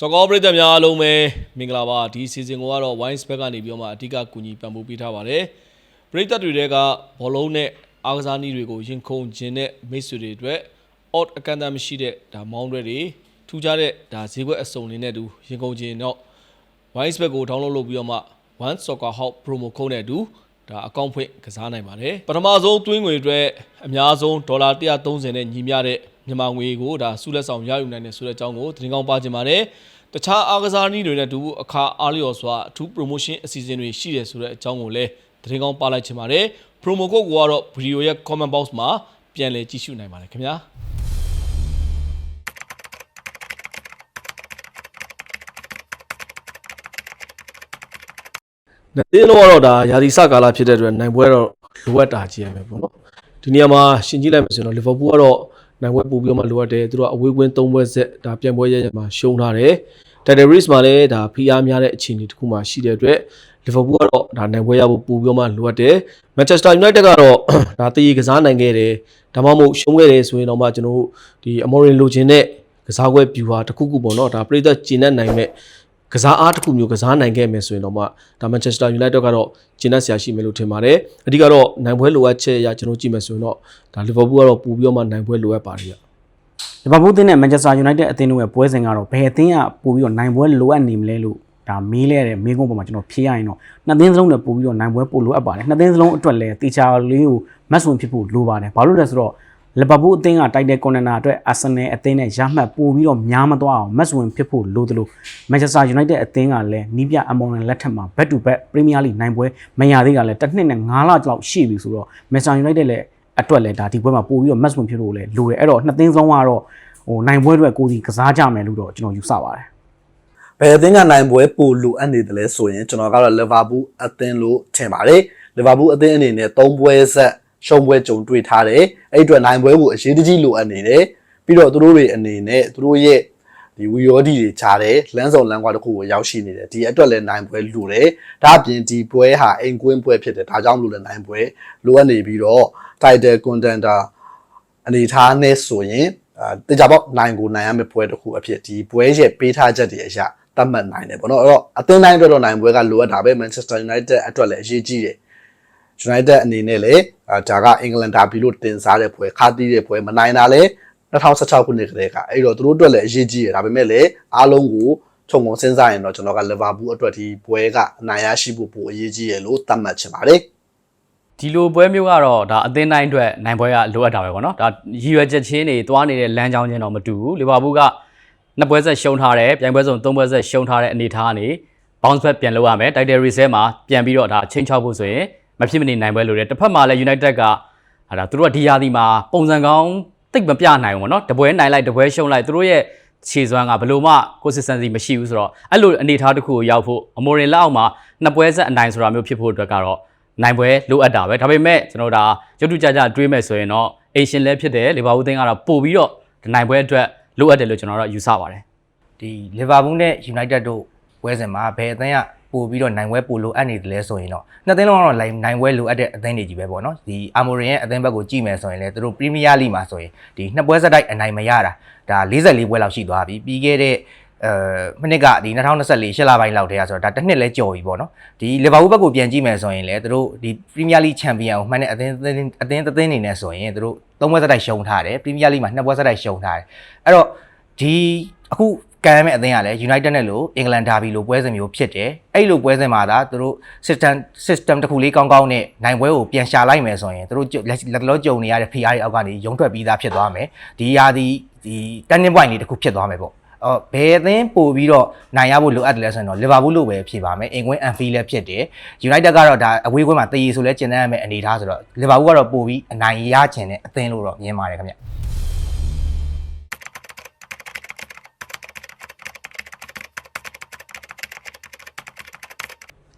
စကောပရိသတ်များအားလုံးပဲမင်္ဂလာပါဒီစီဇန်ကိုကတော့ Wines Back ကနေပြီးတော့မှအဓိကကူညီပံ့ပိုးပေးထားပါတယ်ပရိသတ်တွေတဲကဘောလုံးနဲ့အားကစားနည်းတွေကိုရင်ခုန်ခြင်းနဲ့မိတ်ဆွေတွေအတွက် odd အကန့်အသတ်မရှိတဲ့ဒါမောင်းတွေတွေထူးခြားတဲ့ဒါဈေးကွက်အစုံလေးနဲ့အတူရင်ခုန်ခြင်းတော့ Wines Back ကို download လုပ်ပြီးတော့မှ One Soccer Hub promo code နဲ့အတူဒါအကောင့်ဖွင့်ကစားနိုင်ပါတယ်ပထမဆုံးသွင်းငွေအတွက်အများဆုံးဒေါ်လာ130နဲ့ညီမျှတဲ့ မြန်မာငွေကိုဒါစုလက်ဆောင်ရယူနိုင်တယ်ဆိုတဲ့အကြောင်းကိုသတင်းကောင်းပါချင်ပါတယ်တခြားအားကစားနည်းတွေနဲ့အတူအခါအားလျော်စွာအထူး promotion အစီအစဉ်တွေရှိတယ်ဆိုတဲ့အကြောင်းကိုလည်းသတင်းကောင်းပါလိုက်ချင်ပါတယ် promo code ကိုကတော့ video ရဲ့ comment box မှာပြန်လည်ကြည့်ရှုနိုင်ပါတယ်ခင်ဗျာ။တင်းလို့ကတော့ဒါယာဒီစကာလာဖြစ်တဲ့အတွက်နိုင်ပွဲတော့လိုအပ်တာကြီးရမယ်ပေါ့နော်။ဒီနေရာမှာရှင်းကြည့်လိုက်မယ်ဆိုရင်တော့လီဗာပူးကတော့ နိုင်ပွဲပို့ပြီးတော့မှလိုအပ်တယ်။သူတို့ကအဝေးကွင်း၃ပွဲဆက်ဒါပြန်ပွဲရရမှာရှုံးထားတယ်။တိုင်တယ်ရစ်မှာလည်းဒါဖိအားများတဲ့အခြေအနေတစ်ခုမှရှိတဲ့အတွက်လီဗာပူးကတော့ဒါနိုင်ပွဲရဖို့ပို့ပြီးတော့မှလိုအပ်တယ်။မန်ချက်စတာယူနိုက်တက်ကတော့ဒါတည်ရကစားနိုင်ခဲ့တယ်။ဒါမှမဟုတ်ရှုံးခဲ့တယ်ဆိုရင်တော့မှကျွန်တော်တို့ဒီအမော်ရင်လိုချင်တဲ့ကစားပွဲဗျူဟာတစ်ခုခုပေါ့နော်ဒါပြည်သက်ကျင်းတဲ့နိုင်မဲ့ ကစားအားတစ်ခုမျိုးကစားနိုင်ခဲ့မယ်ဆိုရင်တော့မှဒါမန်ချက်စတာယူနိုက်တက်ကတော့ကျင်းတဲ့ဆရာရှိမယ်လို့ထင်ပါတယ်အဓိကတော့နိုင်ပွဲလိုအပ်ချက်အရကျွန်တော်ကြည့်မယ်ဆိုရင်တော့ဒါလီဗာပူးကတော့ပို့ပြီးတော့မှနိုင်ပွဲလိုအပ်ပါတယ်ဗျလီဗာပူးအသင်းနဲ့မန်ချက်စတာယူနိုက်တက်အသင်းတို့ရဲ့ပွဲစဉ်ကတော့ဘယ်အသင်းကပို့ပြီးတော့နိုင်ပွဲလိုအပ်နေမလဲလို့ဒါမေးလဲတဲ့မေးခွန်းပေါ်မှာကျွန်တော်ဖြေရရင်တော့နှစ်သင်းစလုံးနဲ့ပို့ပြီးတော့နိုင်ပွဲပို့လိုအပ်ပါတယ်နှစ်သင်းစလုံးအတွက်လည်းတေချာလေးကိုမတ်ဆွန်ဖြစ်ဖို့လိုပါတယ်ဘာလို့လဲဆိုတော့ လီဗာပူးအသင်းကတိုက်တဲ့ကွန်နနာအတွက်အာဆင်နယ်အသင်းနဲ့ရမှတ်ပို့ပြီးတော့များမသွားအောင်မတ်ဆွန်ဖြစ်ဖို့လိုသလိုမန်ချက်စတာယူနိုက်တက်အသင်းကလည်းနီးပြအမော်နလက်ထက်မှာ back to back ပရီးမီးယားလိနိုင်ပွဲမရသေးတာလည်းတစ်နှစ်နဲ့9လလောက်ရှိပြီဆိုတော့မန်ချက်စတာယူနိုက်တက်လည်းအတွက်လည်းဒါဒီပွဲမှာပို့ပြီးတော့မတ်ဆွန်ဖြစ်ဖို့လည်းလိုတယ်အဲ့တော့နှစ်သင်းစလုံးကတော့ဟိုနိုင်ပွဲအတွက်ကိုယ်စီကစားကြမယ်လို့တော့ကျွန်တော်ယူဆပါတယ်ဘယ်အသင်းကနိုင်ပွဲပိုလိုအပ်နေတယ်လဲဆိုရင်ကျွန်တော်ကတော့လီဗာပူးအသင်းလို့ထင်ပါတယ်လီဗာပူးအသင်းအနေနဲ့၃ပွဲဆက် ရှုံးပွဲကြုံတွေ့ထားတယ်အဲ့အတွက်နိုင်ပွဲကိုအရေးတကြီးလိုအပ်နေတယ်ပြီးတော့သူတို့တွေအနေနဲ့သူတို့ရဲ့ဒီဝီယောဒီတွေခြားတယ်လမ်းဆောင်လမ်းကွာတစ်ခုကိုရောက်ရှိနေတယ်ဒီအတွက်လည်းနိုင်ပွဲလိုတယ်ဒါအပြင်ဒီပွဲဟာအိမ်ကွင်းပွဲဖြစ်တယ်ဒါကြောင့်မလို့လည်းနိုင်ပွဲလိုအပ်နေပြီးတော့ title contender အနေထားနဲ့ဆိုရင်အာတေချာပေါ့နိုင်ကိုနိုင်ရမယ့်ပွဲတစ်ခုအဖြစ်ဒီပွဲရဲ့ပေးထားချက်တွေအရာတတ်မှတ်နိုင်တယ်ပေါ့နော်အဲ့တော့အသင်းတိုင်းအတွက်တော့နိုင်ပွဲကလိုအပ်တာပဲ Manchester United အတွက်လည်းအရေးကြီးတယ် United အနေနဲ့လည်းအာဒါကအင်္ဂလန်ဒါဘီလို့တင်စားတဲ့ပွဲခါတီးတဲ့ပွဲမနိုင်တာလည်း2016ခုနှစ်ကတည်းကအဲ့တော့သူတို့အတွက်လည်းအရေးကြီးတယ်ဒါပေမဲ့လည်းအားလုံးကိုခြုံငုံစဉ်းစားရင်တော့ကျွန်တော်ကလီဗာပူးအတွက်ဒီပွဲကအနိုင်ရရှိဖို့ပိုအရေးကြီးရလို့သတ်မှတ်ချင်ပါတယ်ဒီလိုပွဲမျိုးကတော့ဒါအသင်းတိုင်းအတွက်နိုင်ပွဲကလိုအပ်တာပဲပေါ့နော်ဒါရည်ရွယ်ချက်ချင်းတွေတွားနေတဲ့လမ်းကြောင်းချင်းတော့မတူဘူးလီဗာပူးကနှစ်ပွဲဆက်ရှုံးထားတယ်ပြိုင်ပွဲစုံသုံးပွဲဆက်ရှုံးထားတဲ့အနေအထားကနေ bounce back ပြန်လုပ်ရမယ်တိုက်တယ်ရီဆဲမှာပြန်ပြီးတော့ဒါချင်းချောက်ဖို့ဆိုရင် မဖြစ်မနေနိုင်ပွဲလိုတယ်တစ်ဖက်မှာလည်း United ကဟာဒါသူတို့ကဒီယာဒီမှာပုံစံကောင်းတိတ်မပြနိုင်ဘူးပေါ့နော်တပွဲနိုင်လိုက်တပွဲရှုံးလိုက်သူတို့ရဲ့ခြေစွမ်းကဘယ်လိုမှ consistency မရှိဘူးဆိုတော့အဲ့လိုအနေအထားတစ်ခုကိုရောက်ဖို့အမော်ရင်လက်အောက်မှာနှစ်ပွဲဆက်အနိုင်ဆိုတာမျိုးဖြစ်ဖို့အတွက်ကတော့နိုင်ပွဲလိုအပ်တာပဲဒါပေမဲ့ကျွန်တော်ဒါရုပ်တုကြကြတွေးမယ်ဆိုရင်တော့အေရှင်လည်းဖြစ်တယ်လီဗာပူးသင်းကတော့ပို့ပြီးတော့ဒီနိုင်ပွဲအတွက်လိုအပ်တယ်လို့ကျွန်တော်တို့ယူဆပါတယ်ဒီလီဗာပူးနဲ့ယူနိုက်တက်တို့ပွဲစဉ်မှာဘယ်အသင်းက ပို့ပြီးတော့နိုင်ပွဲပို့လိုအပ်နေတယ်လဲဆိုရင်တော့နှစ်သင်းလုံးကတော့နိုင်ပွဲလိုအပ်တဲ့အသင်းတွေကြီးပဲပေါ့နော်ဒီအာမိုရင်ရဲ့အသင်းဘက်ကိုကြည့်မယ်ဆိုရင်လည်းသူတို့ပရီးမီးယားလိမှာဆိုရင်ဒီနှစ်ပွဲဆက်တိုက်အနိုင်မရတာဒါ44ပွဲလောက်ရှိသွားပြီပြီးခဲ့တဲ့အဲမိနစ်ကဒီ2024ရှစ်လပိုင်းလောက်တည်းကဆိုတော့ဒါတစ်နှစ်လဲကြော်ပြီပေါ့နော်ဒီလီဗာပူးဘက်ကိုပြန်ကြည့်မယ်ဆိုရင်လည်းသူတို့ဒီပရီးမီးယားလိချန်ပီယံကိုမှန်တဲ့အသင်းအသင်းအသင်းတစ်သင်းနေနဲ့ဆိုရင်သူတို့သုံးပွဲဆက်တိုက်ရှုံးထားတယ်ပရီးမီးယားလိမှာနှစ်ပွဲဆက်တိုက်ရှုံးထားတယ်အဲ့တော့ဒီအခု ကံရမယ့်အသင်းကလည်း United နဲ့လို့အင်္ဂလန်ဒါဘီလိုပွဲစဉ်မျိုးဖြစ်တယ်အဲ့လိုပွဲစဉ်မှာဒါသူတို့ system system တစ်ခုလေးကောင်းကောင်းနဲ့နိုင်ပွဲကိုပြန်ရှာလိုက်မယ်ဆိုရင်သူတို့လက်လောကြုံနေရတဲ့ PR တွေအောက်ကနေရုံထွက်ပြီးသားဖြစ်သွားမယ်ဒီဟာဒီဒီ turning point လေးတစ်ခုဖြစ်သွားမယ်ပေါ့အော်ဘယ်အသင်းပို့ပြီးတော့နိုင်ရဖို့လိုအပ်တယ်လဲဆိုရင်တော့ Liverpool လို့ပဲဖြစ်ပါမယ်အင်ကွင်း Anfield လည်းဖြစ်တယ် United ကတော့ဒါအဝေးကွင်းမှာတည်ရဆိုလဲကျင်တတ်ရမယ့်အနေအထားဆိုတော့ Liverpool ကတော့ပို့ပြီးအနိုင်ရချင်တဲ့အသင်းလို့တော့မြင်ပါတယ်ခင်ဗျ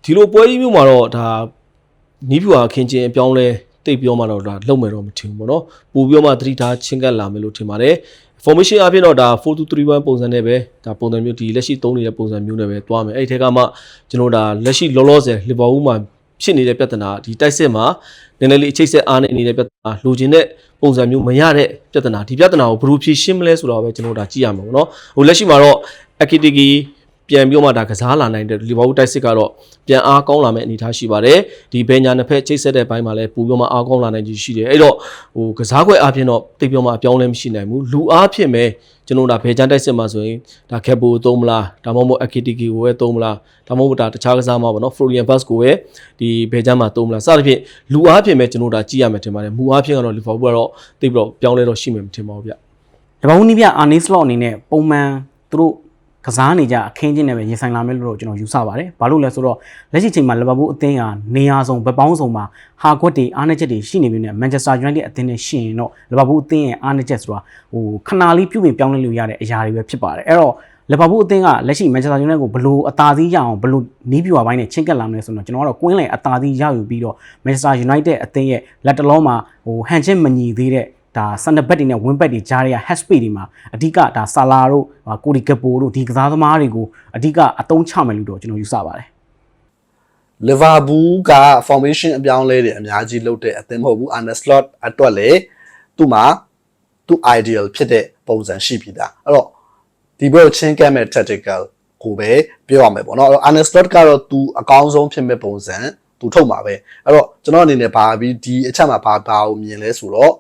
ဒီလိုပွဲကြီးမျိုးမှာတော့ဒါနီးဖြူဟာခင်ချင်းအပြောင်းလဲတိတ်ပြောမှတော့ဒါလုံမယ်တော့မထင်ဘူးပေါ့နော်ပို့ပြောမှသတိထားချင်းကပ်လာမယ်လို့ထင်ပါတယ် formation အဖြစ်တော့ဒါ4231ပုံစံနဲ့ပဲဒါပုံစံမျိုးဒီလက်ရှိသုံးနေတဲ့ပုံစံမျိုးနဲ့ပဲတွားမယ်အဲ့ဒီထက်ကမှကျွန်တော်ဒါလက်ရှိလောလောဆယ်လီဗာပူးမှာဖြစ်နေတဲ့ပြဿနာဒီတိုက်စစ်မှာနည်းနည်းလေးအချိတ်ဆက်အားနဲ့နေတဲ့ပြဿနာလိုချင်တဲ့ပုံစံမျိုးမရတဲ့ပြဿနာဒီပြဿနာကိုဘယ်လိုဖြေရှင်းမလဲဆိုတော့ပဲကျွန်တော်ဒါကြည့်ရမှာပေါ့နော်ဟိုလက်ရှိမှာတော့ Akitiki ပြန်ပြီးတော့မှဒါကစားလာနိုင်တဲ့လီဗာပူးတိုက်စစ်ကတော့ပြန်အားကောင်းလာမယ့်အနေအထားရှိပါတယ်ဒီဘယ်ညာနှစ်ဖက်ချိတ်ဆက်တဲ့ဘိုင်းမှာလည်းပူပြီးတော့မှအားကောင်းလာနိုင်ခြင်းရှိတယ်အဲ့တော့ဟိုကစားခွက်အားဖြင့်တော့တိတ်ပြောမှအပြောင်းလဲမရှိနိုင်ဘူးလူအားဖြင့်ပဲကျွန်တော်ဒါဘယ်ချန်တိုက်စစ်မှာဆိုရင်ဒါကက်ပိုသုံးမလားဒါမှမဟုတ် Akitiki ကိုပဲသုံးမလားဒါမှမဟုတ်ဒါတခြားကစားမှာပေါ့နော် Florian Bass ကိုပဲဒီဘယ်ချန်မှာသုံးမလားစသဖြင့်လူအားဖြင့်ပဲကျွန်တော်ဒါကြည့်ရမယ်ထင်ပါတယ်မူအားဖြင့်ကတော့လီဗာပူးကတော့တိတ်ပြီးတော့ပြောင်းလဲတော့ရှိမယ်မထင်ပါဘူးဗျ။တပောင်းနီးပြအာနီစလော့အနေနဲ့ပုံမှန်သူတို့ ကစားနေကြအခင်းချင်းနဲ့ပဲရင်ဆိုင်လာမယ်လို့တော့ကျွန်တော်ယူဆပါတယ်။ဘာလို့လဲဆိုတော့လက်ရှိချိန်မှာလီဗာပူးအသင်းကနေရာဆောင်ဘက်ပေါင်းဆောင်မှာဟာကွက်တွေအားနည်းချက်တွေရှိနေပြီနဲ့မန်ချက်စတာယူနိုက်တက်အသင်းနဲ့ရှင်ရင်တော့လီဗာပူးအသင်းရဲ့အားနည်းချက်ဆိုတာဟိုခဏလေးပြုပြင်ပြောင်းလဲလို့ရတဲ့အရာတွေပဲဖြစ်ပါတယ်။အဲ့တော့လီဗာပူးအသင်းကလက်ရှိမန်ချက်စတာယူနိုက်ကိုဘလို့အသာစီးရအောင်ဘလို့နီးပြွာပိုင်းနဲ့ချင်းကပ်လာမလဲဆိုတော့ကျွန်တော်ကတော့ကွင်းလယ်အသာစီးရယူပြီးတော့မန်ချက်စတာယူနိုက်တက်အသင်းရဲ့လက်တလုံးမှာဟိုဟန်ချင်းမညီသေးတဲ့ ဒါစန်နဘက်တွေနဲ့ဝင်းဘက်တွေကြားတွေက hash page တွေမှာအဓိကဒါဆာလာတို့ကိုဒီကပိုတို့ဒီကစားသမားတွေကိုအဓိကအသုံးချမယ်လို့တော့ကျွန်တော်ယူဆပါတယ်လီဗာပူးက formation အပြောင်းလဲတွေအများကြီးလုပ်တဲ့အသင်းမဟုတ်ဘူး Arne Slot အတွက်လေသူ့မှာသူ့ ideal ဖြစ်တဲ့ပုံစံရှိပြီးသားအဲ့တော့ဒီဘက်ကိုချင်းကပ်မဲ့ tactical ကိုပဲပြောရမယ်ပေါ့နော်အဲ့တော့ Arne Slot ကတော့သူအကောင်းဆုံးဖြစ်မဲ့ပုံစံသူထုတ်မှာပဲအဲ့တော့ကျွန်တော်အနေနဲ့ဘာပြီးဒီအချက်မှာဘာဘာကိုမြင်လဲဆိုတော့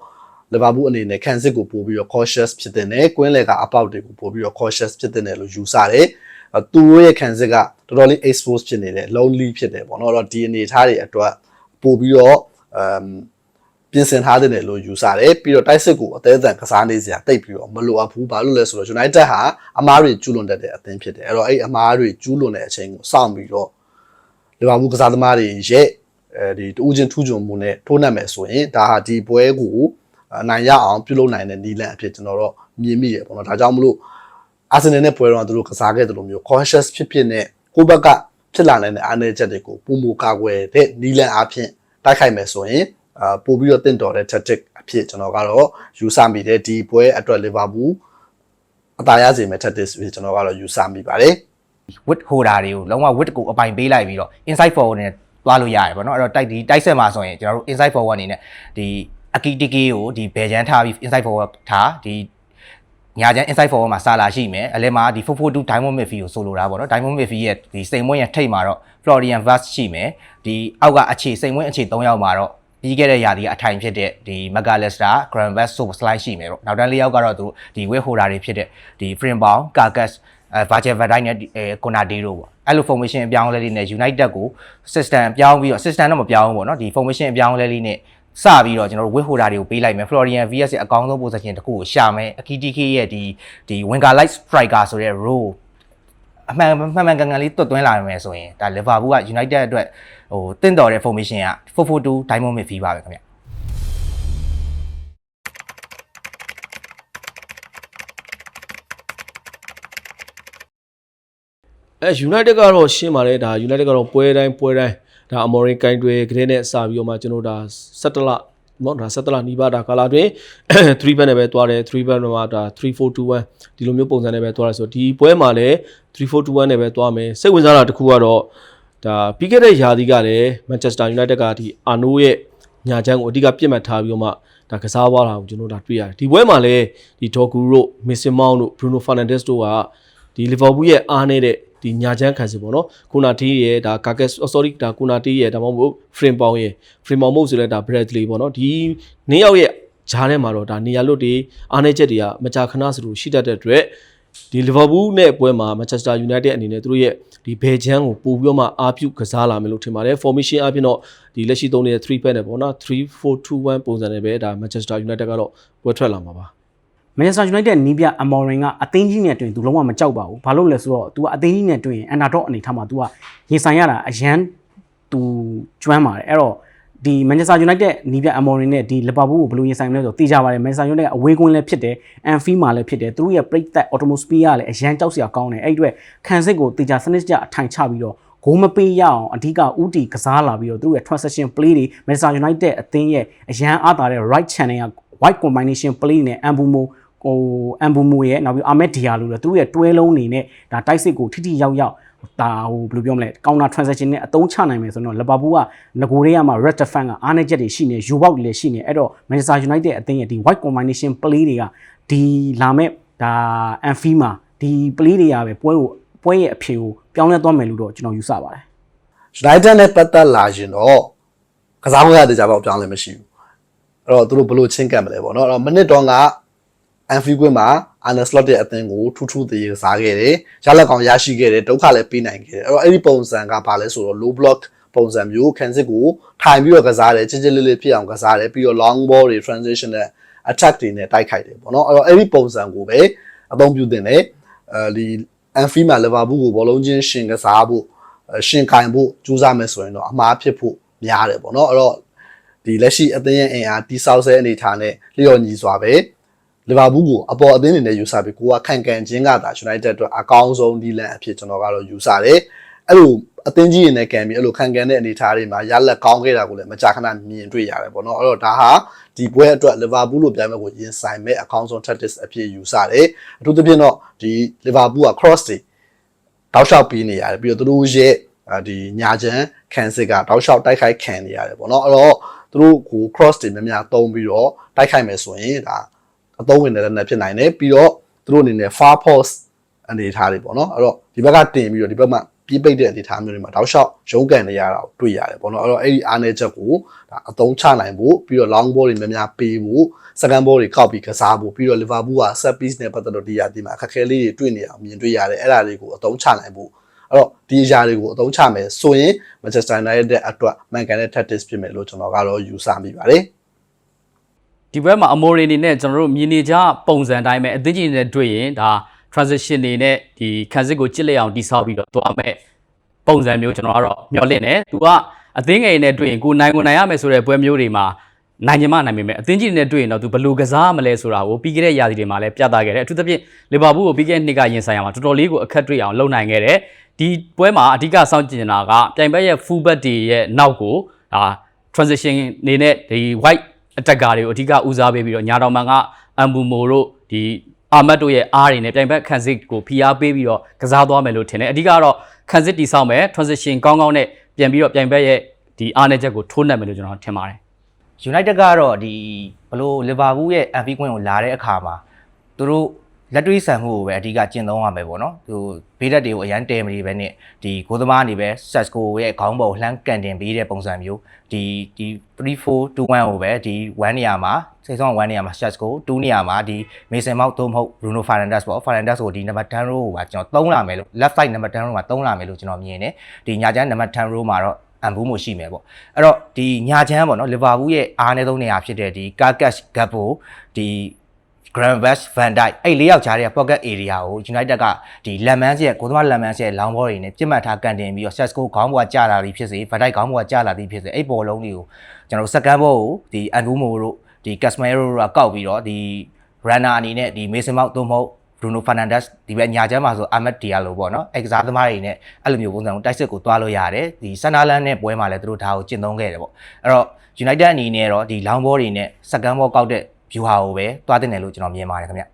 လီဗာပူးအနေနဲ့ခံစစ်ကိုပို့ပြီးတော့ cautious ဖြစ်တဲ့နဲ့ကွင်းလယ်ကအပေါက်တွေကိုပို့ပြီးတော့ cautious ဖြစ်တဲ့နဲ့လို့ယူဆတယ်အဲသူတို့ရဲ့ခံစစ်ကတော်တော်လေး expose ဖြစ်နေတယ် lonely ဖြစ်တယ်ပေါ့နော်အဲ့တော့ဒီအနေထားတွေအတွက်ပို့ပြီးတော့အမ်ပြင်ဆင်ထားတဲ့နယ်လို့ယူဆတယ်ပြီးတော့တိုက်စစ်ကိုအသေးအံကစားနေစရာတိတ်ပြီးတော့မလိုအပ်ဘူးဘာလို့လဲဆိုတော့ United ဟာအမားတွေကျူးလွန်တတ်တဲ့အသင်းဖြစ်တယ်အဲ့တော့အဲ့အမားတွေကျူးလွန်တဲ့အချိန်ကိုစောင့်ပြီးတော့လီဗာပူးကစားသမားတွေရဲ့အဲဒီတူးချင်းထူးချွန်မှုနဲ့ထိုးနှက်မယ်ဆိုရင်ဒါဟာဒီပွဲကို အနိုင်ရအောင်ပြုလုပ်နိုင်တဲ့နီလန်အဖြစ်ကျွန်တော်တို့မြင်မိရပေါ့နော်ဒါကြောင့်မလို့အာဆင်နယ်နဲ့ပွဲတော့သူတို့ကစားခဲ့တယ်လို့မျိုး conscious ဖြစ်ဖြစ်နဲ့ကိုယ့်ဘက်ကဖြစ်လာနိုင်တဲ့အားနည်းချက်တွေကိုပုံမူကာကွယ်တဲ့နီလန်အဖြစ်တိုက်ခိုက်မယ်ဆိုရင်အာပို့ပြီးတော့တင့်တော်တဲ့ tactic အဖြစ်ကျွန်တော်ကတော့ယူဆမိတယ်ဒီပွဲအတွက်လီဗာပူးအသာရစေမယ့် tactics ဖြစ်ကျွန်တော်ကတော့ယူဆမိပါတယ် wit holder တွေကိုလုံးဝ wit ကိုအပိုင်ပေးလိုက်ပြီးတော့ inside forward နဲ့သွားလို့ရတယ်ပေါ့နော်အဲ့တော့တိုက်ဒီတိုက်ဆက်မှာဆိုရင်ကျွန်တော်တို့ inside forward အနေနဲ့ဒီ အကီတီကီကိုဒီဘယ်ချန်ထားပြီး inside forward ထားဒီညာချမ်း inside forward မှာစာလာရှိမယ်အလဲမှာဒီ442 diamond midfield ကိုဆိုလိုတာပေါ့နော် diamond midfield ရဲ့ဒီစိန်မွင်းရဲ့ထိတ်မှာတော့ Florian Vaz ရှိမယ်ဒီအောက်ကအခြေစိန်မွင်းအခြေ3ယောက်မှာတော့ပြီးခဲ့တဲ့ຢာဒီကအထိုင်ဖြစ်တဲ့ဒီ Magalester, Grand Vest ဆို slide ရှိမယ်ပေါ့နောက်တန်းလေးယောက်ကတော့သူတို့ဒီ weight holder တွေဖြစ်တဲ့ဒီ Frame Bound, Carcass အဲ virtual vadai နဲ့အဲ Conati တို့ပေါ့အဲ့လို formation အပြောင်းအလဲလေးနဲ့ United ကို system အပြောင်းပြီးတော့ system တော့မပြောင်းဘူးပေါ့နော်ဒီ formation အပြောင်းအလဲလေးနဲ့ စပြီးတော့ကျွန်တော်တို့ weight holder တွေကိုပေးလိုက်မယ် Florian VS ရဲ့အကောင်းဆုံး position တစ်ခုကိုရှာမယ် Akitiki ရဲ့ဒီဒီ winger light striker ဆိုတဲ့ role အမှန်မှန်မှန်ကန်ကန်လေးတွတ်သွင်းလာမယ်ဆိုရင်ဒါ Liverpool က United အတွက်ဟိုတင့်တော်တဲ့ formation က442 diamond midfield ပါပဲခင်ဗျအဲ United ကတော့ရှင်းပါတယ်ဒါ United ကတော့ပွဲတိုင်းပွဲတိုင်း ဒါ Amorim ကင်တွေကလေးနဲ့စပြီးတော့မှကျွန်တော်ဒါ17လနော်ဒါ17လနီးပါးဒါကာလာတွင်3 back နဲ့ပဲတွားတယ်3 back မှာဒါ3421ဒီလိုမျိုးပုံစံနဲ့ပဲတွားတယ်ဆိုတော့ဒီပွဲမှာလည်း3421နဲ့ပဲတွားမယ်စိတ်ဝင်စားတာတစ်ခုကတော့ဒါပြီးခဲ့တဲ့ယာဒီကလည်း Manchester United ကဒီအာနိုးရဲ့ညာချမ်းကိုအဓိကပြစ်မှတ်ထားပြီးတော့မှဒါကစားသွားတာကိုကျွန်တော်ဒါတွေ့ရတယ်ဒီပွဲမှာလည်းဒီဒေါ်ကူတို့မစ်ဆင်မောင်းတို့ဘရူနိုဖာနန်ဒက်စ်တို့ကဒီလီဗာပူးရဲ့အားနေတဲ့ ဒီညာချမ်းခံစီပေါ့နော်ကူနာတီရဲ့ဒါကာကက် sorry ဒါကူနာတီရဲ့ဒါမှမဟုတ်ဖရင်ပေါင်ရဲ့ဖရင်ပေါင်မဟုတ်ဆိုလဲဒါဘရက်ဒလီပေါ့နော်ဒီနှစ်ယောက်ရဲ့ဂျားထဲမှာတော့ဒါနေရာလွတ်တွေအားနေချက်တွေကမကြာခဏဆိုလို့ရှိတတ်တဲ့အတွက်ဒီလီဗာပူးနဲ့ပွဲမှာမန်ချက်စတာယူနိုက်တက်အနေနဲ့သူတို့ရဲ့ဒီဘယ်ချမ်းကိုပို့ပြီးတော့မှအားပြုကစားလာမယ်လို့ထင်ပါတယ် formation အပြင်တော့ဒီလက်ရှိသုံးနေတဲ့3 back နဲ့ပေါ့နော်3421ပုံစံနဲ့ပဲဒါ Manchester United ကတော့ပွဲထွက်လာမှာပါ မန်ချက်စတာယူနိုက်တက်နီးပြအမော်ရင်ကအသင်းကြီးနဲ့တွင်သူလုံးဝမကြောက်ပါဘူးဘာလို့လဲဆိုတော့ तू ကအသင်းကြီးနဲ့တွင်အန်နာတော့အနေထားမှာ तू ကရင်ဆိုင်ရတာအရန် तू ကျွမ်းပါတယ်အဲ့တော့ဒီမန်ချက်စတာယူနိုက်တက်နီးပြအမော်ရင်နဲ့ဒီလီဗာပူးကိုဘယ်လိုရင်ဆိုင်မလဲဆိုတော့သိကြပါတယ်မန်ချက်စတာယူနိုက်တက်ကအဝေးကွင်းလည်းဖြစ်တယ်အန်ဖီမှာလည်းဖြစ်တယ်သူတို့ရဲ့ပရိသတ်အော်တိုမိုစပီးကလည်းအရန်ကြောက်စရာကောင်းတယ်အဲ့ဒီအတွက်ခံစစ်ကိုတေချာစနစ်တကျအထိုင်ချပြီးတော့ဂိုးမပေးရအောင်အဓိကဥတီကစားလာပြီးတော့သူတို့ရဲ့ transaction play တွေ Manchester United အသင်းရဲ့အရန်အားတာတဲ့ right channel က white combination play နဲ့ Ambumo ဟို Ambumo ရဲ့နောက်ပြီး Ahmed Diallo လို့သူတို့ရဲ့တွဲလုံးနေနဲ့ဒါတိုက်စစ်ကိုထိထိရောက်ရောက်ဒါဟိုဘယ်လိုပြောမလဲ counter transaction နဲ့အသုံးချနိုင်မယ်ဆိုတော့လီဗာပူးကငကိုတွေကမှ red defense ကအားနည်းချက်တွေရှိနေယူပေါက်တွေလည်းရှိနေအဲ့တော့ Manchester United အသင်းရဲ့ဒီ white combination play တွေကဒီလာမဲ့ဒါ Anfield မှာဒီပလေးတွေကပဲပွဲကိုပွဲရဲ့အဖြေကိုပြောင်းလဲသွားမယ်လို့တော့ကျွန်တော်ယူဆပါတယ် United နဲ့ပတ်သက်လာရင်တော့ကစားခွင့်ရတဲ့ကြပါပြောင်းလဲမရှိဘူးအဲ့တော့သူတို့ဘယ်လိုချင်းကပ်မလဲပေါ့နော်အဲ့တော့မနစ်တော့က အန်ဖီကွင်းမှာအာနစလော့ရဲ့အသင်းကိုထူးထူးသေးစားခဲ့တယ်ရလက်ကောင်ရရှိခဲ့တယ်ဒုက္ခလည်းပေးနိုင်ခဲ့တယ်အဲ့တော့အဲ့ဒီပုံစံကဘာလဲဆိုတော့ low block ပုံစံမျိုးခန်းစစ်ကိုထိုင်ပြီးတော့ကစားတယ်ချစ်ချစ်လေးလေးဖြစ်အောင်ကစားတယ်ပြီးတော့ long ball တွေ transition နဲ့ attack တွေနဲ့တိုက်ခိုက်တယ်ပေါ့နော်အဲ့တော့အဲ့ဒီပုံစံကိုပဲအသုံးပြုတင်တယ်အဲဒီ Anfield မှာ Liverpool ကိုဘောလုံးချင်းရှင်ကစားဖို့အဲရှင်ခိုင်ဖို့ကြိုးစားမယ်ဆိုရင်တော့အမှားဖြစ်ဖို့များတယ်ပေါ့နော်အဲ့တော့ဒီလက်ရှိအသင်းရဲ့အင်အားတိဆောက်ဆဲအနေထားနဲ့လျော်ညီစွာပဲ လီဗာပူးကိုအပေါ်အသင်းအနေနဲ့ယူဆပြီးကိုကခံကန်ခြင်းကသာ United အတွက်အကောင်းဆုံးဒီလန်အဖြစ်ကျွန်တော်ကတော့ယူဆတယ်အဲ့လိုအသင်းကြီးတွေနဲ့ကန်ပြီးအဲ့လိုခံကန်တဲ့အနေထားတွေမှာရလက်ကောင်းခဲ့တာကိုလည်းမကြာခဏမြင်တွေ့ရတယ်ပေါ့နော်အဲ့တော့ဒါဟာဒီပွဲအတွက်လီဗာပူးလိုပြိုင်ပွဲကိုရင်ဆိုင်မဲ့အကောင်းဆုံး tactics အဖြစ်ယူဆတယ်အထူးသဖြင့်တော့ဒီလီဗာပူးက cross တွေတောက်လျှောက်ပြီးနေရတယ်ပြီးတော့သူတို့ရဲ့အာဒီညာချမ်းခံစစ်ကတောက်လျှောက်တိုက်ခိုက်ခံနေရတယ်ပေါ့နော်အဲ့တော့သူတို့ကို cross တွေများများသုံးပြီးတော့တိုက်ခိုက်မယ်ဆိုရင်ဒါ အသုံးဝင်တဲ့လက်နက်ဖြစ်နိုင်တယ်ပြီးတော့သူတို့အနေနဲ့ far post အနေထားတွေပေါ့နော်အဲ့တော့ဒီဘက်ကတင်ပြီးတော့ဒီဘက်မှာပြိပိတ်တဲ့အနေထားမျိုးတွေမှာတောက်လျှောက်ရုံးကန်နေရတာကိုတွေ့ရတယ်ပေါ့နော်အဲ့တော့အဲ့ဒီအားနည်းချက်ကိုဒါအသုံးချနိုင်ဖို့ပြီးတော့ long ball တွေများများပေးဖို့ second ball တွေကောက်ပြီးကစားဖို့ပြီးတော့ Liverpool က set piece နဲ့ပတ်သက်တော့ဒီရာဒီမှာအခက်အခဲလေးတွေတွေ့နေအောင်မြင်တွေ့ရတယ်အဲ့ဒါတွေကိုအသုံးချနိုင်ဖို့အဲ့တော့ဒီအရာတွေကိုအသုံးချမယ်ဆိုရင် Manchester United အတွက်မှန်ကန်တဲ့ tactics ဖြစ်မယ်လို့ကျွန်တော်ကတော့ယူဆမိပါတယ် ဒီဘက်မှာအမိုရီအနေနဲ့ကျွန်တော်တို့မြင်နေကြပုံစံတိုင်းပဲအသင်းကြီးတွေနဲ့တွေ့ရင်ဒါ transition တွေနဲ့ဒီခံစစ်ကိုကြစ်လက်အောင်တိဆောက်ပြီးတော့သွားမယ်ပုံစံမျိုးကျွန်တော်ကတော့မျှော်လင့်တယ်သူကအသင်းငယ်နဲ့တွေ့ရင်ကိုနိုင်ကိုနိုင်ရမယ်ဆိုတဲ့ပွဲမျိုးတွေမှာနိုင်ကြမနိုင်ပေမဲ့အသင်းကြီးတွေနဲ့တွေ့ရင်တော့သူဘယ်လိုကစားမလဲဆိုတာကိုပြီးခဲ့တဲ့ရာသီတွေမှာလည်းပြသခဲ့တယ်အထူးသဖြင့်လီဗာပူးကိုပြီးခဲ့တဲ့နှစ်ကရင်ဆိုင်ရမှာတော်တော်လေးကိုအခက်တွေ့အောင်လုပ်နိုင်ခဲ့တယ်ဒီပွဲမှာအဓိကစောင့်ကြည့်နေတာကပြိုင်ဘက်ရဲ့ full back တွေရဲ့နောက်ကိုဒါ transition နေနဲ့ဒီ white attacker တွေကိုအဓိကဦးစားပေးပြီးတော့ညာတော်မန်ကအမ်ဘူမိုတို့ဒီအာမတ်တို့ရဲ့အားတွေနဲ့ပြိုင်ဘက်ခန်းစစ်ကိုဖိအားပေးပြီးတော့ကစားသွားမယ်လို့ထင်တယ်အဓိကတော့ခန်းစစ်တီဆောက်မယ် transition ကောင်းကောင်းနဲ့ပြန်ပြီးတော့ပြိုင်ဘက်ရဲ့ဒီအားနဲ့ချက်ကိုထိုးနှက်မယ်လို့ကျွန်တော်ထင်ပါတယ် United ကတော့ဒီဘလို့လီဗာပူးရဲ့ Anfield ကွင်းကိုလာတဲ့အခါမှာသူတို့ လက်တွေ့ဆန်မှုကိုပဲအဓိကကျင့်သုံးရမယ်ပေါ့နော်သူဘေးဓာတ်တွေကိုအရန်တဲမနေပဲနဲ့ဒီဂိုးသမားနေပဲ Sesco ရဲ့ခေါင်းပေါ်လှမ်းကန်တင်ပေးတဲ့ပုံစံမျိုးဒီဒီ3421ကိုပဲဒီ1နေရာမှာစိတ်ဆောင်1နေရာမှာ Sesco 2နေရာမှာဒီ Mason Mount သို့မဟုတ် Bruno Fernandes ပေါ့ Fernandes ကိုဒီ number 10 row ကိုပါကျွန်တော်3လာမယ်လို့ left side number 10 row မှာ3လာမယ်လို့ကျွန်တော်မြင်တယ်ဒီညာချမ်း number 10 row မှာတော့အန်ဘူးမို့ရှိမယ်ပေါ့အဲ့တော့ဒီညာချမ်းပေါ့နော်လီဗာပူးရဲ့အားနည်းဆုံးနေရာဖြစ်တဲ့ဒီ Carcass Gakpo ဒီ Grand West Van Dijk အဲ့လေးယောက်ကြားတဲ့ pocket area ကို United ကဒီလမ်မန်စ်ရဲ့ကိုသမားလမ်မန်စ်ရဲ့လောင်းဘောတွေနဲ့ပြစ်မှတ်ထားကန်တင်ပြီးတော့ Sesco ခေါင်းပေါ်ကကြာလာသည်ဖြစ်စေ Van Dijk ခေါင်းပေါ်ကကြာလာသည်ဖြစ်စေအဲ့ပေါ်လုံးတွေကိုကျွန်တော်တို့ second ball ကိုဒီ Angumo တို့ဒီ Casemiro တို့ကကောက်ပြီးတော့ဒီ runner အနေနဲ့ဒီ Mason Mount သို့မဟုတ် Bruno Fernandes ဒီဘက်ညာချမ်းမှာဆို Ahmed Diallo ပေါ့နော်အဲကစားသမားတွေနဲ့အဲ့လိုမျိုးပုံစံကိုတိုက်စစ်ကိုတွားလို့ရတယ်ဒီ Sunderland နဲ့ပွဲမှာလည်းသူတို့ဒါကိုကျင့်သုံးခဲ့တယ်ပေါ့အဲ့တော့ United အနေနဲ့တော့ဒီ long ball တွေနဲ့ second ball ကောက်တဲ့ view ဟာကိုပဲတွားတင်တယ်လို့ကျွန်တော်မြင်ပါတယ်ခင်ဗျ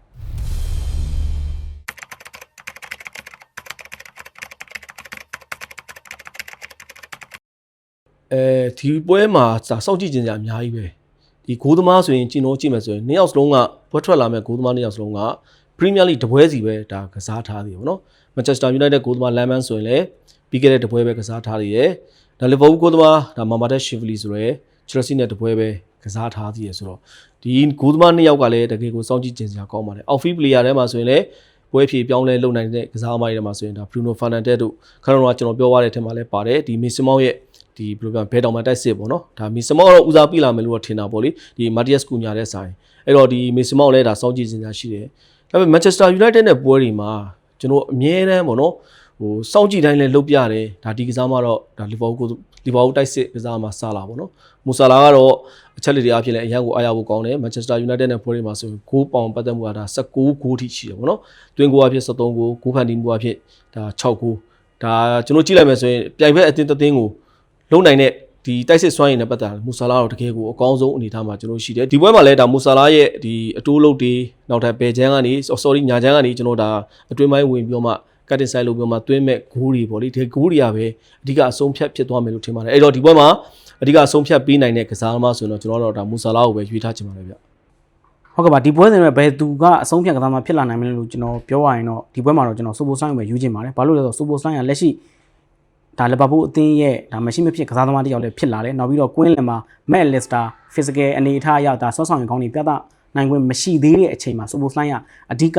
အဲဒီပွဲမှာစာစောင့်ကြည့်ကြင်ကြအများကြီးပဲဒီဂိုးသမားဆိုရင်ကျင်တော့ကြည့်မယ်ဆိုရင်နှစ်ယောက်စလုံးကပွဲထွက်လာမဲ့ဂိုးသမားနှစ်ယောက်စလုံးက Premier League တပွဲစီပဲဒါကစားထားသေးတယ်ဗောနော် Manchester United ဂိုးသမား Lemon ဆိုရင်လည်းပြီးခဲ့တဲ့တပွဲပဲကစားထားသေးတယ်ဒါ Liverpool ဂိုးသမားဒါ Mamadou Shively ဆိုရဲ Chelsea နဲ့တပွဲပဲ ကစားထားသေးတယ်ဆိုတော့ဒီဂိုးသမားနှစ်ယောက်ကလည်းတကယ်ကိုစောင့်ကြည့်ကြင်စရာကောင်းပါတယ် Outfield player ထဲမှာဆိုရင်လည်းပွဲဖြေပြောင်းလဲလုပ်နိုင်တဲ့ကစားသမားတွေထဲမှာဆိုရင်ဒါ Bruno Fernandes တို့ခဏတော့ကျွန်တော်ပြောရတဲ့အထက်မှာလည်းပါတယ်ဒီ Mason Mount ရဲ့ဒီဘယ်လိုပြောဘဲတောင်မှတိုက်စစ်ပေါ့နော်ဒါ Mason Mount ကတော့ဦးစားပေးလာမယ်လို့တော့ထင်တာပေါ့လေဒီ Matias Cunha တဲ့ဆိုင်အဲ့တော့ဒီ Mason Mount လည်းဒါစောင့်ကြည့်စရာရှိတယ်ဒါပေမဲ့ Manchester United နဲ့ပွဲတွေမှာကျွန်တော်အမြဲတမ်းပေါ့နော်ဟိုစောင့်ကြည့်တိုင်းလည်းလုပ်ပြတယ်ဒါဒီကစားမှတော့ဒါ Liverpool ကို Liverpool တိုက်စစ်ကစားမှစလာပေါ့နော်မူဆာလာကတော့အချက်လက်တွေအဖြစ်လည်းအရန်ကိုအားရဖို့ကောင်းတယ် Manchester United နဲ့ပွဲတွေမှာဆိုရင်6ပေါင်ပတ်သက်မှုကဒါ19ဂိုးထိရှိတယ်ပေါ့နော်တွင်ဂိုးအဖြစ်73ဂိုးဂိုးဖန်တီးမှုအဖြစ်ဒါ6ဂိုးဒါကျွန်တော်ကြည့်လိုက်မယ်ဆိုရင်ပြိုင်ဘက်အသင်းတစ်သင်းကိုလုံနိုင်တဲ့ဒီတိုက်စစ်စွမ်းရည်နဲ့ပတ်သက်တာမူဆာလာတော့တကယ်ကိုအကောင်းဆုံးအနေအထားမှာကျွန်တော်ရှိတယ်ဒီပွဲမှာလည်းဒါမူဆာလာရဲ့ဒီအတိုးလုတ်တွေနောက်ထပ်ဘယ်ချမ်းကနေ sorry ညာချမ်းကနေကျွန်တော်ဒါအတွင်းပိုင်းဝင်ပြီးတော့မှ ကတ်တင်ဆိုင်လို့ပြီးတော့မှတွင်းမဲ့ဂိုးတွေပေါ့လေဒီဂိုးတွေကပဲအဓိကအဆုံးဖြတ်ဖြစ်သွားမယ်လို့ထင်ပါတယ်အဲ့တော့ဒီပွဲမှာအဓိကအဆုံးဖြတ်ပေးနိုင်တဲ့ကစားသမားဆိုရင်တော့ကျွန်တော်တို့ဒါမူဆာလာကိုပဲရွေးထားချင်ပါတယ်ဗျဟုတ်ကဲ့ပါဒီပွဲစဉ်တွေဘယ်သူကအဆုံးဖြတ်ကစားမှာဖြစ်လာနိုင်မလဲလို့ကျွန်တော်ပြောရရင်တော့ဒီပွဲမှာတော့ကျွန်တော်စူပိုဆိုင်ကိုပဲယူချင်ပါတယ်ဘာလို့လဲဆိုတော့စူပိုဆိုင်ကလက်ရှိဒါလီဗာပူးအသင်းရဲ့ဒါမရှိမဖြစ်ကစားသမားတစ်ယောက်လည်းဖြစ်လာတယ်နောက်ပြီးတော့ကွင်းလင်မှာမက်လက်စတာ physical အနေအထားအရဒါဆော့ဆောင်ရင်ကောင်းနေပြသ နိုင်ခွင့်မရှိသေးတဲ့အချိန်မှာစူပိုဆိုင်ကအဓိက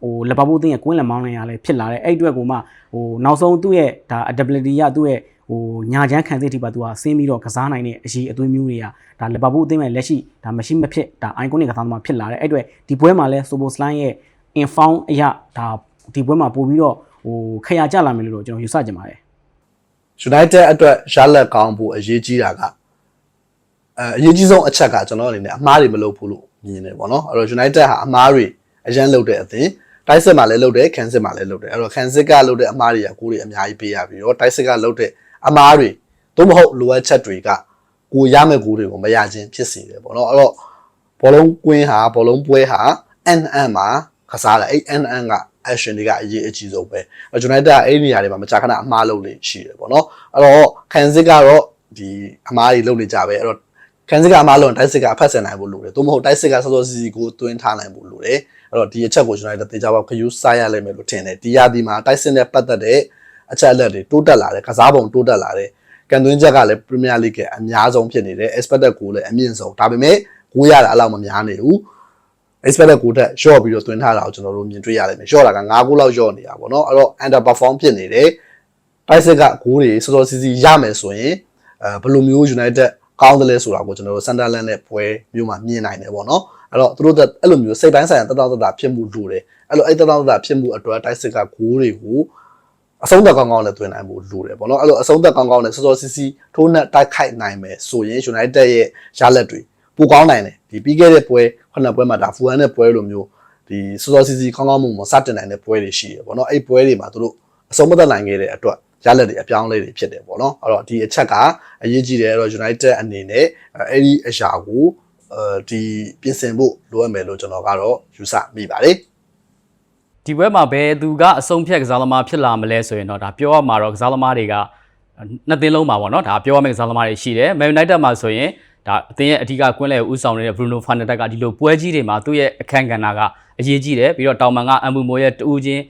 ဟိုလီဗာပူးအသင်းရဲ့ကွင်းလင်မောင်းနိုင်ရလည်းဖြစ်လာတယ်အဲ့အတွက်ကိုမှဟိုနောက်ဆုံးသူ့ရဲ့ဒါ adaptability ရသူ့ရဲ့ဟိုညာချမ်းခံစစ်ထိပါသူကဆင်းပြီးတော့ကစားနိုင်တဲ့အရေးအသွေးမျိုးတွေကဒါလီဗာပူးအသင်းရဲ့လက်ရှိဒါမရှိမဖြစ်ဒါ iconic ကစားသမားဖြစ်လာတယ်အဲ့အတွက်ဒီပွဲမှာလဲဆိုပိုစလိုင်းရဲ့ inform အရာဒါဒီပွဲမှာပို့ပြီးတော့ဟိုခရကြလာမယ်လို့တော့ကျွန်တော်ယူဆကြပါတယ် United အတွက်ရလက်ကောင်းဖို့အရေးကြီးတာကအဲအရေးကြီးဆုံးအချက်ကကျွန်တော်အနေနဲ့အမှားတွေမလုပ်ဘူးလို့ မြင်တယ်ပေါ့နော်အဲ့တော့ United ဟာအမှားတွေအရန်လုပ်တဲ့အသင်းတိုက်စစ်မှာလည်းလုပ်တယ်ခန်းစစ်မှာလည်းလုပ်တယ်အဲ့တော့ခန်းစစ်ကလုပ်တဲ့အမှားတွေကကိုယ်တွေအများကြီးပေးရပြီးတော့တိုက်စစ်ကလုပ်တဲ့အမှားတွေသို့မဟုတ်လိုအပ်ချက်တွေကကိုရမယ့်ကိုယ်တွေကိုမရခြင်းဖြစ်စေတယ်ပေါ့နော်အဲ့တော့ဘောလုံးကွင်းဟာဘောလုံးပွဲဟာ NN မှာကစားတယ်အဲ့ NN က action တွေကအရေးအကြီးဆုံးပဲအဲ့ United ကအဲ့ဒီနေရာတွေမှာမကြာခဏအမှားလုပ်နေရှိတယ်ပေါ့နော်အဲ့တော့ခန်းစစ်ကတော့ဒီအမှားတွေလုပ်နေကြပဲအဲ့တော့ ခန်းစစ်ကအမှားလုပ်ရင်တိုက်စစ်ကအဖက်ဆင်နိုင်ဖို့လိုတယ်သို့မဟုတ်တိုက်စစ်ကစောစောစီစီကိုတွင်းထားနိုင်ဖို့လိုတယ်အဲ့တော့ဒီအချက်ကို United တေချာပေါက်ခယူးစားရလိမ့်မယ်လို့ထင်တယ်ဒီရာဒီမှာတိုက်စစ်နဲ့ပတ်သက်တဲ့အချက်အလက်တွေတိုးတက်လာတယ်ကစားပုံတိုးတက်လာတယ်ကန်သွင်းချက်ကလည်း Premier League ရဲ့အများဆုံးဖြစ်နေတယ် expected goal လည်းအမြင့်ဆုံးဒါပေမဲ့ကိုရတာအလောက်မများနေဘူး expected goal တက် short ပြီးတော့တွင်းထားတာကိုကျွန်တော်တို့မြင်တွေ့ရလိမ့်မယ် short တာက9ဂိုးလောက် short နေတာပေါ့နော်အဲ့တော့ under perform ဖြစ်နေတယ်တိုက်စစ်ကဂိုးတွေစောစောစီစီရမယ်ဆိုရင်အဲဘယ်လိုမျိုး United ကောင်းတယ်လဲဆိုတာကိုကျွန်တော်တို့ Sunderland နဲ့ပွဲမျိုးမှာမြင်နိုင်တယ်ပေါ့နော်အဲ့တော့သူတို့တက်အဲ့လိုမျိုးစိတ်ပိုင်းဆိုင်ရာတတောတတာဖြစ်မှုလိုတယ်အဲ့လိုအဲ့တတောတတာဖြစ်မှုအတွက်တိုက်စစ်ကဂိုးတွေကိုအဆုံးသက်ကောင်းကောင်းနဲ့တွင်နိုင်ဖို့လိုတယ်ပေါ့နော်အဲ့လိုအဆုံးသက်ကောင်းကောင်းနဲ့စောစောစီစီထိုးနှက်တိုက်ခိုက်နိုင်မယ်ဆိုရင် United ရဲ့ရလက်တွေပိုကောင်းနိုင်တယ်ဒီပြီးခဲ့တဲ့ပွဲခုနပွဲမှာဒါဖူဟန်နဲ့ပွဲလိုမျိုးဒီစောစောစီစီကောင်းကောင်းမှုမစတင်နိုင်တဲ့ပွဲတွေရှိတယ်ပေါ့နော်အဲ့ပွဲတွေမှာသူတို့အဆုံးမသက်နိုင်ခဲ့တဲ့အတွက် ရလက်တွေအပြောင်းအလဲတွေဖြစ်တယ်ပေါ့နော်အဲ့တော့ဒီအချက်ကအရေးကြီးတယ်အဲ့တော့ United အနေနဲ့အဲ့ဒီအရာကိုအဲဒီပြင်ဆင်ဖို့လိုအပ်မယ်လို့ကျွန်တော်ကတော့ယူဆမိပါတယ်ဒီဘက်မှာဘယ်သူကအဆုံးဖြတ်ကစားသမားဖြစ်လာမလဲဆိုရင်တော့ဒါပြောရမှာတော့ကစားသမားတွေကနှစ်သင်းလုံးမှာပေါ့နော်ဒါပြောရမယ့်ကစားသမားတွေရှိတယ် Man United မှာဆိုရင်ဒါအသင်းရဲ့အဓိကကွင်းလဲဦးဆောင်နေတဲ့ Bruno Fernandes ကဒီလိုပွဲကြီးတွေမှာသူ့ရဲ့အခန်းကဏ္ဍကအရေးကြီးတယ်ပြီးတော့တောင်မန်ကအမ်ဘူမိုရဲ့တူးချင်း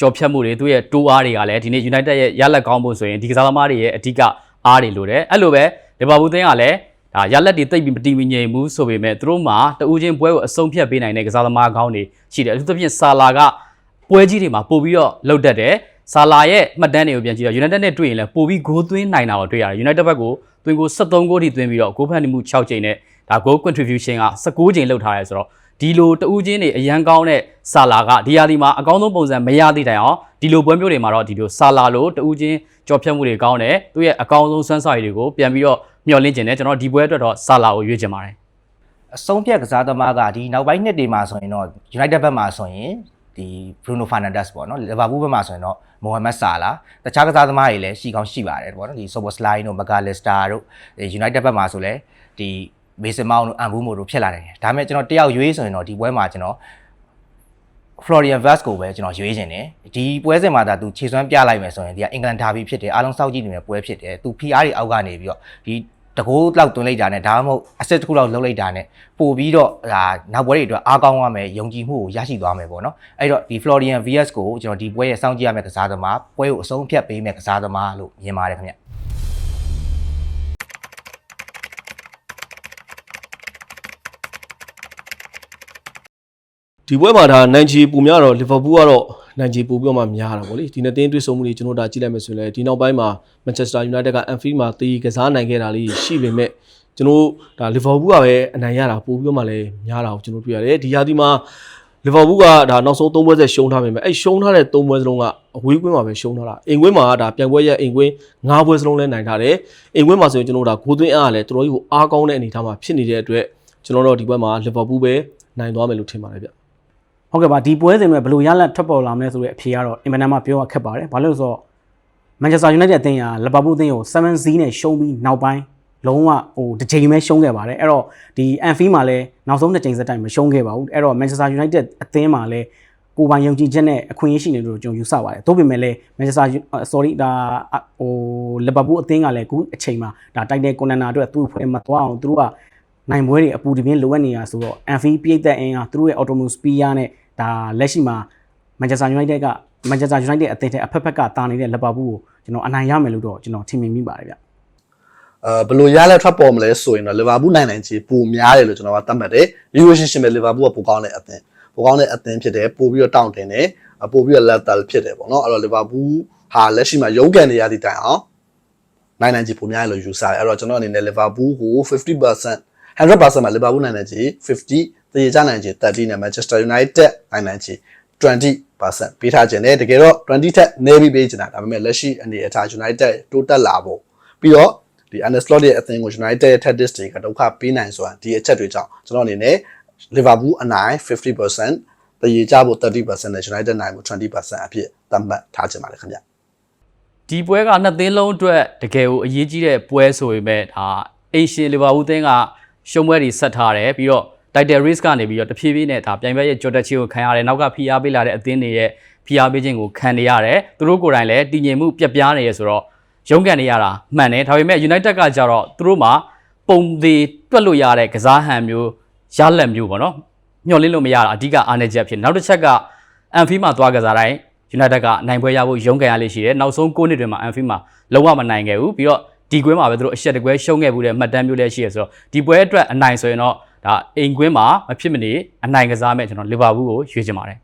ကြော်ဖြတ်မှုတွေသူ့ရဲ့တိုးအားတွေကလည်းဒီနေ့ United ရဲ့ရလက်ကောင်းဖို့ဆိုရင်ဒီကစားသမားတွေရဲ့အဓိကအားတွေလိုတယ်အဲ့လိုပဲလီဗာပူးသင်းကလည်းဒါရလက်တွေတိတ်ပြီးမတီမငြိမ်ဘူးဆိုပေမဲ့သူတို့မှာတူးချင်းပွဲကိုအဆုံးဖြတ်ပေးနိုင်တဲ့ကစားသမားကောင်းတွေရှိတယ်အထူးသဖြင့်ဆာလာကပွဲကြီးတွေမှာပို့ပြီးတော့လှုပ်တတ်တယ်။ဆာလာရဲ့မှတ်တမ်းတွေကိုပြန်ကြည့်တော့ United နဲ့တွေ့ရင်လည်းပို့ပြီးဂိုးသွင်းနိုင်တာကိုတွေ့ရတယ်။ United ဘက်ကိုသွင်းကို73ဂိုးထိသွင်းပြီးတော့ဂိုးဖန်တီမှု6ချိန်နဲ့ဒါ goal contribution က19ချိန်လှုပ်ထားရဲဆိုတော့ ဒီလိုတဦးချင်းတွေအရန်ကောင်းတဲ့ဆာလာကဒီယာဒီမှာအကောင်းဆုံးပုံစံမရသည့်တိုင်အောင်ဒီလိုပွဲမျိုးတွေမှာတော့ဒီလိုဆာလာလိုတဦးချင်းကြော်ဖြတ်မှုတွေကောင်းတယ်သူရဲ့အကောင်းဆုံးစွမ်းဆောင်ရည်တွေကိုပြန်ပြီးတော့မျှော်လင့်ခြင်းနဲ့ကျွန်တော်ဒီပွဲအတွက်တော့ဆာလာကိုရွေးချင်ပါတယ်အဆုံးဖြတ်ကစားသမားကဒီနောက်ပိုင်းနှစ်တွေမှာဆိုရင်တော့ United ဘက်မှာဆိုရင်ဒီ Bruno Fernandes ပေါ့နော် Liverpool ဘက်မှာဆိုရင်တော့ Mohamed Salah တခြားကစားသမားတွေလည်းရှိကောင်းရှိပါတယ်ပေါ့နော်ဒီ Szoboszlai တို့ McAllister တို့ United ဘက်မှာဆိုလည်းဒီ Mason Mount တို့ Ambumo တို့ဖြစ်လာတယ်ဒါပေမဲ့ကျွန်တော်တယောက်ရွေးဆိုရင်တော့ဒီပွဲမှာကျွန်တော် Florian Wirtz ကိုပဲကျွန်တော်ရွေးချင်တယ်ဒီပွဲစဉ်မှာဒါသူခြေစွမ်းပြလိုက်မယ်ဆိုရင်ဒီကအင်္ဂလန်ဒါဘီဖြစ်တယ်အားလုံးစောင့်ကြည့်နေတဲ့ပွဲဖြစ်တယ်သူ PR တွေအောက်ကနေပြီးတော့ဒီတကိုးလောက်တွင်းလိုက်တာနဲ့ဒါမှမဟုတ် asset တစ်ခုလောက်လှုပ်လိုက်တာနဲ့ပို့ပြီးတော့ဒါနောက်ပွဲတွေအတွက်အားကောင်းရမယ်ယုံကြည်မှုကိုရရှိသွားမယ်ပေါ့နော်အဲ့တော့ဒီ Florian Wirtz ကိုကျွန်တော်ဒီပွဲရဲ့စောင့်ကြည့်ရမယ့်ကစားသမားပွဲကိုအဆုံးဖြတ်ပေးမယ့်ကစားသမားလို့မြင်ပါတယ်ခင်ဗျ ဒီပွဲမှာဒါနိုင်ချီပူများတော့လီဗာပူးကတော့နိုင်ချီပူပြီးတော့မှများတာပေါ့လေဒီနှစ်သင်းတွေ့ဆုံမှုတွေကျွန်တော်ဒါကြည့်လိုက်မယ်ဆိုရင်လည်းဒီနောက်ပိုင်းမှာမန်ချက်စတာယူနိုက်တက်က Anfield မှာတီးကစားနိုင်ခဲ့တာလေးရှိပေမဲ့ကျွန်တော်ဒါလီဗာပူးကပဲအနိုင်ရတာပို့ပြီးတော့မှလည်းများတာကိုကျွန်တော်တွေ့ရတယ်ဒီရာသီမှာလီဗာပူးကဒါနောက်ဆုံး၃ပွဲဆက်ရှုံးထားပေမဲ့အဲ့ရှုံးထားတဲ့၃ပွဲစလုံးကအဝေးကွင်းမှာပဲရှုံးထားတာအိမ်ကွင်းမှာဒါပြန်ပွဲရဲ့အိမ်ကွင်း၅ပွဲစလုံးလဲနိုင်ထားတယ်အိမ်ကွင်းမှာဆိုရင်ကျွန်တော်ဒါဂိုးသွင်းအားကလည်းတော်တော်ကြီးကိုအားကောင်းတဲ့အနေအထားမှာဖြစ်နေတဲ့အတွက်ကျွန်တော်တို့ဒီပွဲမှာလီဗာပူးပဲနိုင်သွားမယ်လို့ထင်ပါတယ်ဗျ ဟုတ်ကဲ့ပါဒီပွဲစဉ်တွေဘယ်လိုရလတ်ထွက်ပေါ်လာမလဲဆိုတဲ့အဖြေကတော့အင်မတန်မှပြောရခက်ပါတယ်ဘာလို့လဲဆိုတော့မန်ချက်စတာယူနိုက်တက်အသင်းကလီဗာပူးအသင်းကို7-0နဲ့ရှုံးပြီးနောက်ပိုင်းလုံးဝဟိုတစ်ချိန်ပဲရှုံးခဲ့ပါတယ်အဲ့တော့ဒီအန်ဖီမှာလည်းနောက်ဆုံးနှစ်ချိန်စက်တိုင်မရှုံးခဲ့ပါဘူးအဲ့တော့မန်ချက်စတာယူနိုက်တက်အသင်းမှာလည်းကိုပိုင်ယုံကြည်ချက်နဲ့အခွင့်အရေးရှိနေလို့ကျွန်တော်ယူဆပါတယ်။သို့ပေမဲ့လည်းမန်ချက်စတာ sorry ဒါဟိုလီဗာပူးအသင်းကလည်းအခုအချိန်မှာဒါတိုက်တဲ့ကွန်နနာအတွက်သူ့ဖွဲ့မသွားအောင်သူတို့က နိုင်ပွဲတွေအပူတပြင်းလိုအပ်နေတာဆိုတော့ Anfi ပြည့်သက်အင်းအားသူတို့ရဲ့ Automobile Speed နဲ့ဒါလက်ရှိမှာ Manchester United က Manchester United အသင်းထဲအဖက်ဖက်ကတာနေတဲ့ Liverpool ကိုကျွန်တော်အနိုင်ရမယ်လို့တော့ကျွန်တော်ထင်မြင်မိပါတယ်ဗျအဲဘယ်လိုရလဲထွက်ပေါ်မလဲဆိုရင်တော့လီဗာပူးနိုင်နိုင်ချေပိုများတယ်လို့ကျွန်တော်ကသတ်မှတ်တယ်ရိုးရိုးရှင်းရှင်းပဲလီဗာပူးကပိုကောင်းတဲ့အသင်းပိုကောင်းတဲ့အသင်းဖြစ်တယ်ပိုပြီးတော့တောင့်တင်တယ်အပိုပြီးတော့လက်တယ်ဖြစ်တယ်ပေါ့နော်အဲ့တော့လီဗာပူးဟာလက်ရှိမှာရုန်းကန်နေရသည့်တိုင်အောင်နိုင်နိုင်ချေပိုများတယ်လို့ယူဆတယ်အဲ့တော့ကျွန်တော်အနေနဲ့လီဗာပူးကို50% 100%မှာလီဗာပူးနိုင်နိုင်ချေ50တရေချနိုင်ချေ30နဲ့ Manchester United နိုင်နိုင်ချေ20%ပေးထားခြင်းနဲ့တကယ်တော့20ထက်နည်းပြီးပေးချင်တာဒါပေမဲ့လက်ရှိအနေအထား United တိုးတက်လာဖို့ပြီးတော့ဒီ Ancelotti ရဲ့အသင်းကို United ရဲ့ tactics တွေကဒုက္ခပေးနိုင်ဆိုတာဒီအချက်တွေကြောင့်ကျွန်တော်အနေနဲ့ Liverpool အနိုင်50%တရေချဖို့30%နဲ့ United နိုင်ဖို့20%အဖြစ်သတ်မှတ်ထားခြင်းပါတယ်ခင်ဗျဒီပွဲကနှစ်သင်းလုံးအတွက်တကယ်ကိုအရေးကြီးတဲ့ပွဲဆိုပေမဲ့ဒါအေရှင်လီဗာပူးသင်းက ရှုံးပွဲတွေဆက်ထားတယ်ပြီးတော့ title race ကနေပြီးတော့တဖြည်းဖြည်းနဲ့ဒါပြိုင်ပွဲရဲ့ကြော်တက်ချီကိုခံရတယ်နောက်ကဖိအားပေးလာတဲ့အသင်းတွေရဲ့ဖိအားပေးခြင်းကိုခံနေရတယ်သူတို့ကိုယ်တိုင်လည်းတည်ငြိမ်မှုပြက်ပြားနေရဆိုတော့ရုန်းကန်နေရတာမှန်တယ်ဒါပေမဲ့ United ကကြတော့သူတို့မှာပုံသေးတွက်လို့ရတဲ့ကစားဟန်မျိုးရလက်မျိုးပေါ့နော်မျှော်လင့်လို့မရတာအဓိကအားနည်းချက်ဖြစ်နောက်တစ်ချက်ကအန်ဖီမှာသွားကစားတိုင်း United ကနိုင်ပွဲရဖို့ရုန်းကန်ရလေးရှိတယ်နောက်ဆုံး9နှစ်တွင်မှာအန်ဖီမှာလုံးဝမနိုင်ခဲ့ဘူးပြီးတော့ ဒီကွင်းမှာပဲသူတို့အရှက်တကွဲရှုံးခဲ့မှုတဲ့မှတ်တမ်းမျိုးလည်းရှိရဆိုတော့ဒီပွဲအတွက်အနိုင်ဆိုရင်တော့ဒါအိမ်ကွင်းမှာမဖြစ်မနေအနိုင်ကစားမဲ့ကျွန်တော်လီဗာပူးကိုရွေးချင်ပါတယ်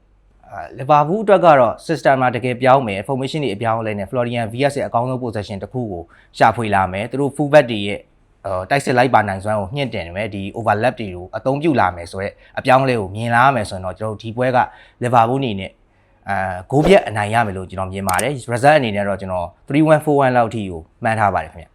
လီဗာပူးအတွက်ကတော့ system မှာတကယ်ပြောင်းမယ် formation တွေအပြောင်းအလဲနဲ့ Florian Vias ရဲ့အကောင်းဆုံး possession တစ်ခုကိုရှာဖွေလာမယ်သူတို့ full back တွေရဲ့အော်တိုက်စစ်လိုက်ပါနိုင်စွမ်းကိုညှင့်တင်မယ်ဒီ overlap တွေကိုအသုံးပြုလာမယ်ဆိုတော့အပြောင်းအလဲကိုမြင်လာမယ်ဆိုရင်တော့ကျွန်တော်တို့ဒီပွဲကလီဗာပူးအနေနဲ့အာဂိုးပြက်အနိုင်ရမယ်လို့ကျွန်တော်မြင်ပါတယ် result အနေနဲ့တော့ကျွန်တော်3-1 4-1လောက်ထိကိုမှန်းထားပါတယ်ခင်ဗျ